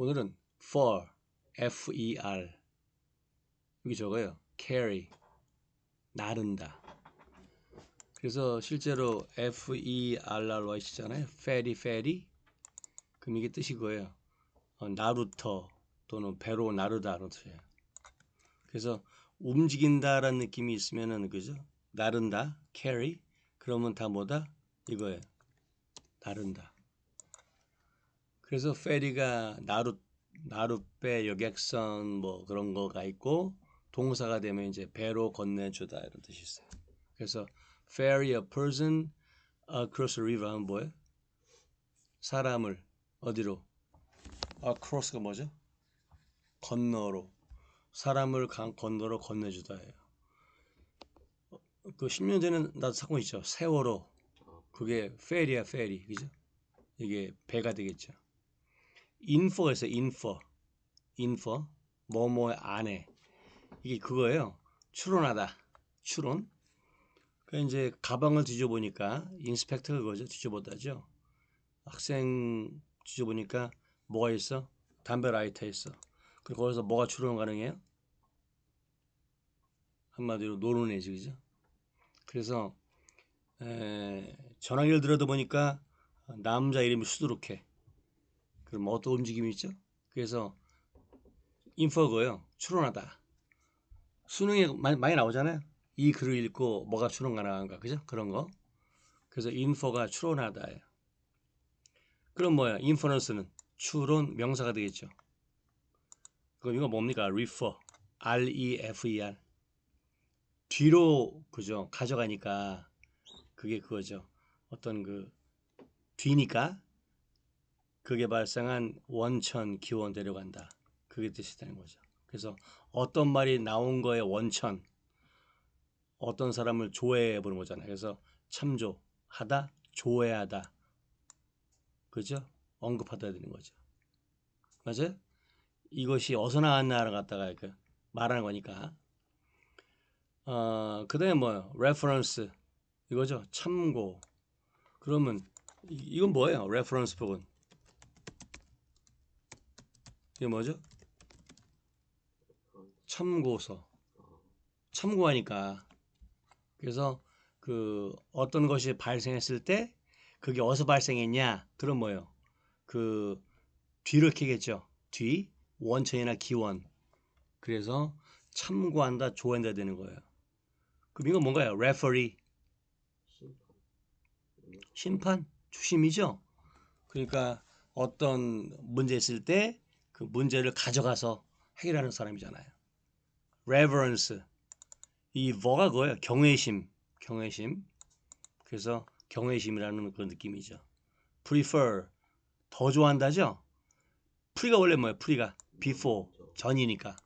오늘은 for, F-E-R 여기 적어요. carry, 나른다. 그래서 실제로 F-E-R-R-Y 시잖아요. ferry, ferry. 그럼 이게 뜻이 그거예요. 어, 나루터 또는 배로 나르다 그런 뜻이에요. 그래서 움직인다라는 느낌이 있으면은 그죠? 나른다, carry. 그러면 다 뭐다? 이거예요. 나른다. 그래서 페리가 나루 나룻배 여객선 뭐 그런 거가 있고 동사가 되면 이제 배로 건네주다 이런 뜻이 있어요. 그래서 ferry a person across a river 하면 뭐예요? 사람을 어디로? across가 뭐죠? 건너로 사람을 강, 건너로 건네주다예요. 그 10년 전에 나도 사건 있죠. 세월호 그게 페리야 페리 그죠? 이게 배가 되겠죠. 인포가 있어요. 인포 인포 뭐뭐 안에 이게 그거예요. 추론하다 추론. 그 이제 가방을 뒤져보니까 인스펙터가 그거죠. 뒤져보다죠. 학생 뒤져보니까 뭐가 있어? 담배 라이터 있어. 그리고 거기서 뭐가 추론 가능해요? 한마디로 노는 애지 그죠? 그래서 에, 전화기를 들어다 보니까 남자 이름이 수두룩해. 그럼 어떤 움직임이 있죠? 그래서 인포고요. 추론하다. 수능에 많이, 많이 나오잖아요. 이 글을 읽고 뭐가 추론 가능한가, 그죠? 그런 거. 그래서 인포가 추론하다예요. 그럼 뭐야? 인퍼런스는 추론 명사가 되겠죠. 그럼 이거 뭡니까? refer, R-E-F-E-R. 뒤로 그죠? 가져가니까 그게 그거죠. 어떤 그 뒤니까 그게 발생한 원천 기원 데려간다. 그게 뜻이 되는 거죠. 그래서 어떤 말이 나온 거에 원천 어떤 사람을 조회해 보는 거잖아요. 그래서 참조하다, 조회하다. 그죠? 언급하다 되는 거죠. 맞아요? 이것이 어디서 나왔나를 갖다가 이렇게 말하는 거니까. 어, 그 다음에 뭐요? reference. 이거죠. 참고. 그러면 이- 이건 뭐예요? reference 부분. 이게 뭐죠? 참고서. 참고하니까. 그래서 그 어떤 것이 발생했을 때 그게 어디서 발생했냐? 그럼 뭐예요? 그 뒤를 캐겠죠. 뒤 원천이나 기원. 그래서 참고한다, 조한다 되는 거예요. 그럼 이건 뭔가요? referee 심판 주심이죠. 그러니까 어떤 문제 있을 때 그 문제를 가져가서 해결하는 사람이잖아요. reverence 이 뭐가 그거예요? 경외심, 경외심. 그래서 경외심이라는 그런 느낌이죠. prefer 더 좋아한다죠. pre가 원래 뭐예요? pre가 before 전이니까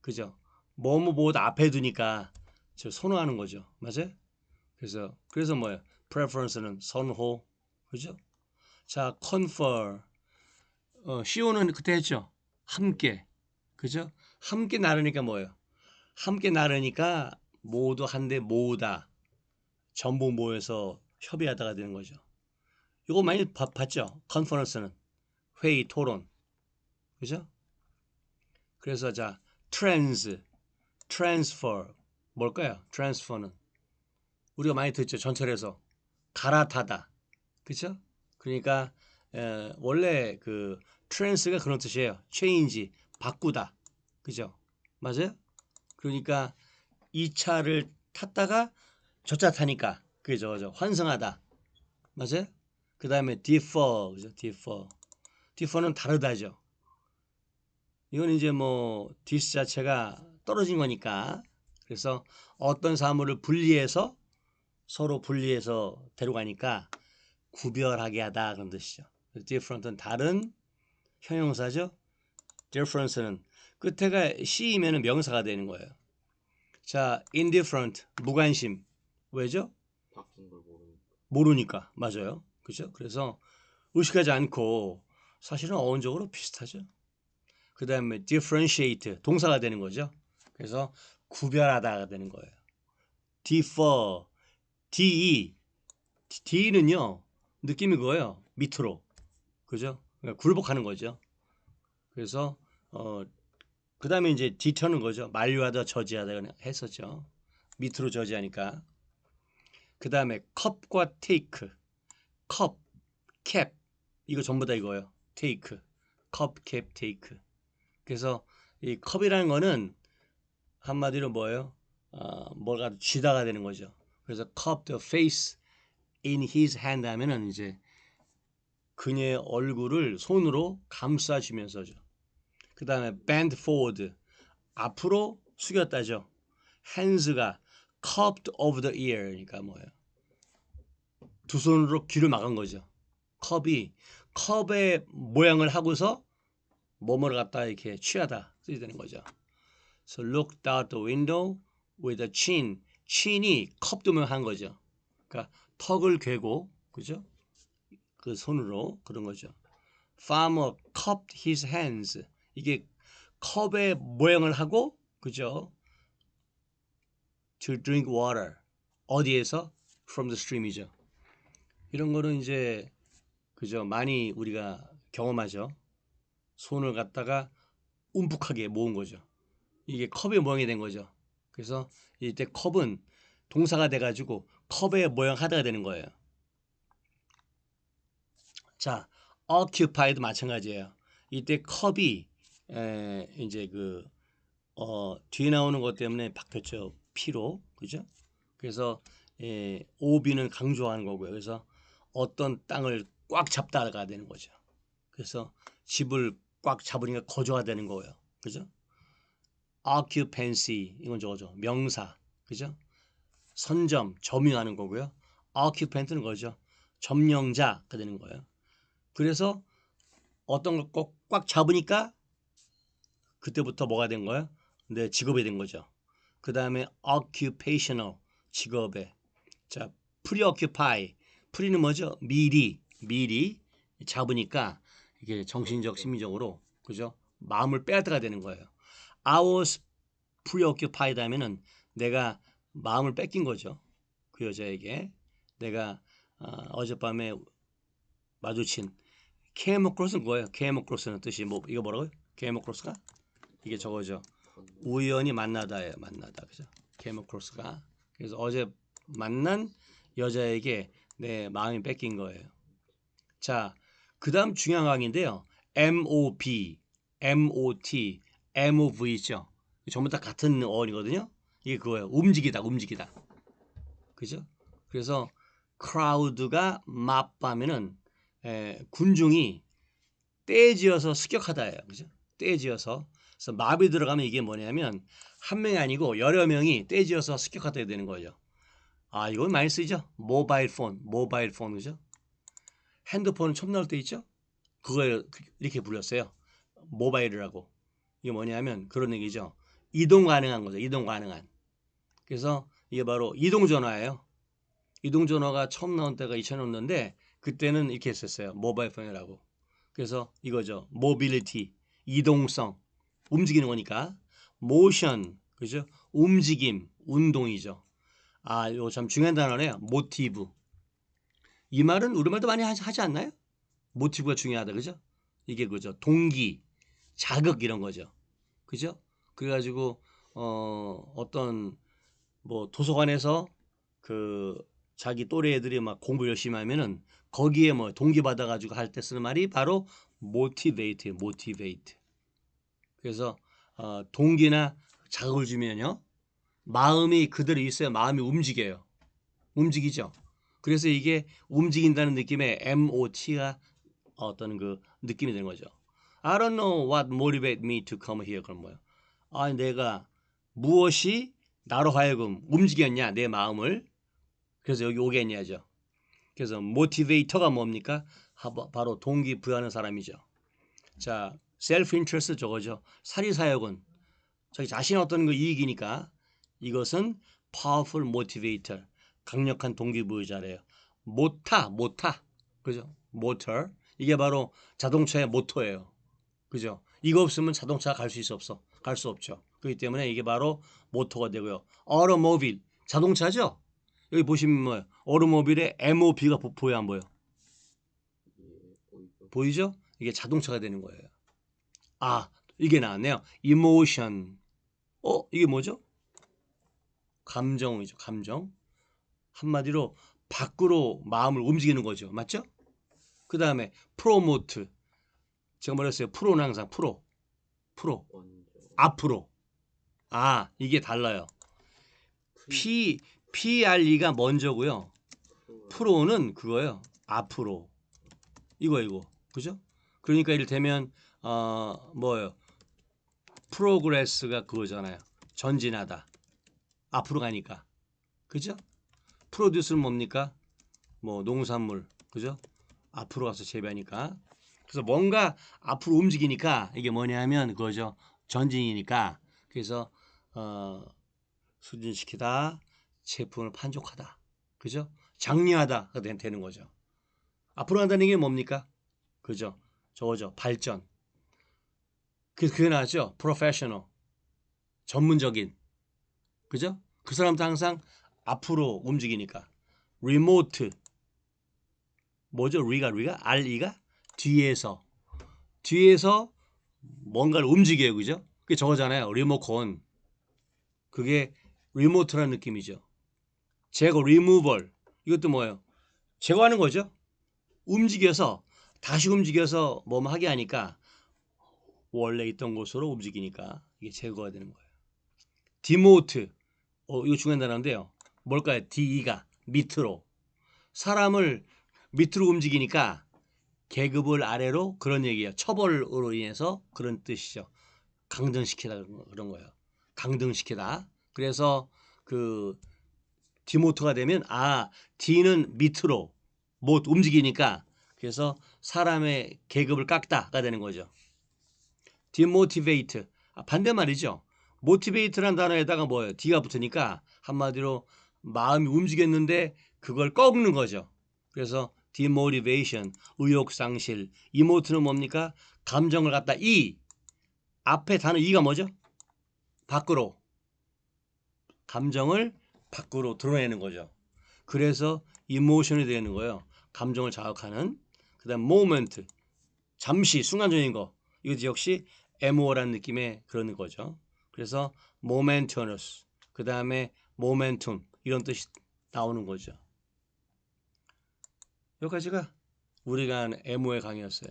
그죠? 뭐뭐 뭐보다 앞에 두니까 저 선호하는 거죠. 맞아요? 그래서 그래서 뭐예요? preference는 선호 그죠? 자 confer 어, 시오는 그때 했죠. 함께 그죠? 함께 나르니까 뭐예요? 함께 나르니까 모두 한데 모으다 전부 모여서 협의하다가 되는 거죠. 이거 많이 봐- 봤죠? 컨퍼런스는 회의 토론 그죠? 그래서 자 trans transfer 뭘까요? transfer는 우리가 많이 듣죠 전철에서 갈아타다 그죠? 그러니까 에, 원래 그 trans가 그런 뜻이에요 change 바꾸다 그죠? 맞아요? 그러니까 이 차를 탔다가 저 차 타니까 그게 저죠 환승하다 맞아요? 그 다음에 differ 그죠? differ differ는 다르다죠 이건 이제 뭐 dis 자체가 떨어진 거니까 그래서 어떤 사물을 분리해서 서로 분리해서 데려가니까 구별하게 하다 그런 뜻이죠. Different는 다른 형용사죠. difference는 끝에가 c이면 명사가 되는 거예요. 자, indifferent 무관심 왜죠? 모르니까. 모르니까 맞아요. 그죠? 그래서 의식하지 않고 사실은 어원적으로 비슷하죠. 그 다음에 differentiate 동사가 되는 거죠. 그래서 구별하다가 되는 거예요. differ, de, de는요 느낌이 그거예요. 밑으로, 그죠? 그러니까 굴복하는 거죠. 그래서 어 그다음에 이제 디터는 거죠. 만류하다 저지하다 했었죠. 밑으로 저지하니까. 그다음에 컵과 테이크. 컵, 캡 이거 전부 다 이거예요. 테이크. 컵, 캡, 테이크. 그래서 이 컵이라는 거는 한마디로 뭐예요? 어, 뭐가 쥐다가 되는 거죠. 그래서 cup the face in his hand 하면은 이제 그녀의 얼굴을 손으로 감싸주면서죠. 그 다음에 bend forward 앞으로 숙였다죠. hands가 cupped over the ear니까 뭐예요? 두 손으로 귀를 막은 거죠. 컵이 컵의 모양을 하고서 뭐뭐를 갖다 이렇게 취하다 쓰게 되는 거죠. So looked out the window with a chin. chin이 컵 도면 거죠. 그러니까 턱을 괴고 그죠? 그 손으로 그런 거죠. Farmer cupped his hands. 이게 컵의 모양을 하고 그죠? To drink water. 어디에서? From the stream이죠. 이런 거는 이제 그죠? 많이 우리가 경험하죠. 손을 갖다가 움푹하게 모은 거죠. 이게 컵의 모양이 된 거죠. 그래서 이때 컵은 동사가 돼가지고 컵의 모양 하다가 되는 거예요. 자, occupied 마찬가지예요. 이때 컵이 에, 이제 그 어, 뒤에 나오는 것 때문에 바뀌었죠. P로 그죠? 그래서 에, OB는 강조하는 거고요. 그래서 어떤 땅을 꽉 잡다가 되는 거죠. 그래서 집을 꽉 잡으니까 거주가 되는 거예요. 그죠? occupancy 이건 저거죠. 명사. 그죠? 선점, 점유하는 거고요. occupant는 거죠. 점령자가 되는 거예요. 그래서 어떤 걸 꼭 꽉 잡으니까 그때부터 뭐가 된 거예요? 내 직업이 된 거죠. 그 다음에 occupational 직업에 자 preoccupy pre는 뭐죠? 미리 미리 잡으니까 이게 정신적 심리적으로 그죠? 마음을 빼앗아가 되는 거예요. I was preoccupied 하면은 내가 마음을 뺏긴 거죠. 그 여자에게 내가 어, 젯밤에 마주친 케모크로스는 뭐예요? 케모크로스는 뜻이 뭐 이거 뭐라고요? 케모크로스가 이게 저거죠. 우연히 만나다예요. 만나다 그죠? 케모크로스가 그래서 어제 만난 여자에게 내 마음이 뺏긴 거예요. 자, 그 다음 중요한 강인데요. MOB, MOT, MOV 있죠. 전부 다 같은 어원이거든요. 이게 그거예요. 움직이다, 움직이다. 그죠? 그래서 crowd가 map하면은 에, 군중이 떼지어서 습격하다예요. 그죠? 떼지어서. 그래서 map이 들어가면 이게 뭐냐면 한 명이 아니고 여러 명이 떼지어서 습격하다 되는 거죠. 아, 이건 많이 쓰죠. 모바일 폰, 모바일 폰 그죠? 핸드폰 처음 나올 때 있죠? 그걸 이렇게 불렸어요. 모바일이라고. 이게 뭐냐면 그런 얘기죠. 이동 가능한 거죠. 이동 가능한. 그래서 이게 바로 이동 전화예요. 이동 전화가 처음 나온 때가 2000년도인데 그때는 이렇게 했었어요. 모바일 폰이라고. 그래서 이거죠. 모빌리티, 이동성, 움직이는 거니까. 모션, 그죠? 움직임, 운동이죠. 아, 이거 참 중요한 단어네요. 모티브. 이 말은 우리말도 많이 하지 않나요? 모티브가 중요하다, 그죠? 이게 그죠? 동기, 자극 이런 거죠. 그죠? 그래가지고 어 어떤 뭐 도서관에서 그 자기 또래 애들이 막 공부 열심히 하면은 거기에 뭐 동기 받아가지고 할 때 쓰는 말이 바로 motivate, motivate. 그래서 어, 동기나 자극을 주면요 마음이 그대로 있어야 마음이 움직여요. 움직이죠. 그래서 이게 움직인다는 느낌의 MOT가 어떤 그 느낌이 되는 거죠. I don't know what motivate me to come here. 그럼 뭐예요? 아, 내가 무엇이 나로 하여금 움직였냐 내 마음을 그래서 여기 오겠냐죠. 그래서 모티베이터가 뭡니까? 바로 동기 부여하는 사람이죠. 자, 셀프 인트레스트 저거죠. 사리사욕은 자기 자신 어떤 거 이익이니까 이것은 powerful motivator 강력한 동기 부여자래요. 모타 모타 그죠? 모터 이게 바로 자동차의 모터예요. 그죠? 이거 없으면 자동차 갈 수 있어 없어? 갈 수 없죠. 그렇기 때문에 이게 바로 모터가 되고요. 어로모빌 자동차죠? 여기 보시면 뭐예요? 어로모빌의 MOB가 보여 안 보여? 보이죠? 이게 자동차가 되는 거예요. 아, 이게 나왔네요. emotion. 어, 이게 뭐죠? 감정이죠. 감정. 한마디로 밖으로 마음을 움직이는 거죠. 맞죠? 그 다음에 promote. 제가 말했어요. 프로는 항상 프로. 프로. 앞으로. 아, 이게 달라요. P, PRE가 먼저고요. 프로는 그거예요. 앞으로. 이거 이거. 그죠? 그러니까 이를테면 어 뭐예요? 프로그레스가 그거잖아요. 전진하다. 앞으로 가니까. 그죠? 프로듀스는 뭡니까? 뭐 농산물. 그죠? 앞으로 가서 재배하니까. 그래서 뭔가 앞으로 움직이니까 이게 뭐냐면 그거죠. 전진이니까. 그래서 어 수진시키다. 제품을 판촉하다. 그죠? 장려하다가 된- 되는 거죠. 앞으로 간다는 게 뭡니까? 그죠? 저거죠. 발전. 그래서 그게 나왔죠. professional. 전문적인. 그죠? 그 사람도 항상 앞으로 움직이니까. remote. 뭐죠? 리가 리가 RE가 뒤에서 뒤에서 뭔가를 움직여요. 그죠? 그게 저거잖아요. 리모컨. 그게 리모트라는 느낌이죠. 제거 리무벌. 이것도 뭐예요? 제거하는 거죠. 움직여서 다시 움직여서 뭐뭐 하게 하니까 원래 있던 곳으로 움직이니까 이게 제거가 되는 거예요. 디모트. 어, 이거 중요한 단어인데요. 뭘까요? D가 밑으로 사람을 밑으로 움직이니까 계급을 아래로 그런 얘기예요. 처벌으로 인해서 그런 뜻이죠. 강등시키다 그런 거예요. 강등시키다. 그래서 그 디모트가 되면 아 D는 밑으로 못 움직이니까 그래서 사람의 계급을 깎다가 되는 거죠. 디모티베이트 아, 반대 말이죠. 모티베이트라는 단어에다가 뭐예요? D가 붙으니까 한마디로 마음이 움직였는데 그걸 꺾는 거죠. 그래서 디모티베이션 의욕 상실 이모트는 뭡니까? 감정을 갖다 이 앞에 단어 이가 뭐죠? 밖으로 감정을 밖으로 드러내는 거죠. 그래서 이모션이 되는 거예요. 감정을 자극하는. 그다음 모멘트. 잠시 순간적인 거. 이것도 역시 MO라는 느낌의 그런 거죠. 그래서 momentous. 그다음에 momentum 이런 뜻이 나오는 거죠. 여기까지가 우리가 하는 MO의 강의였어요.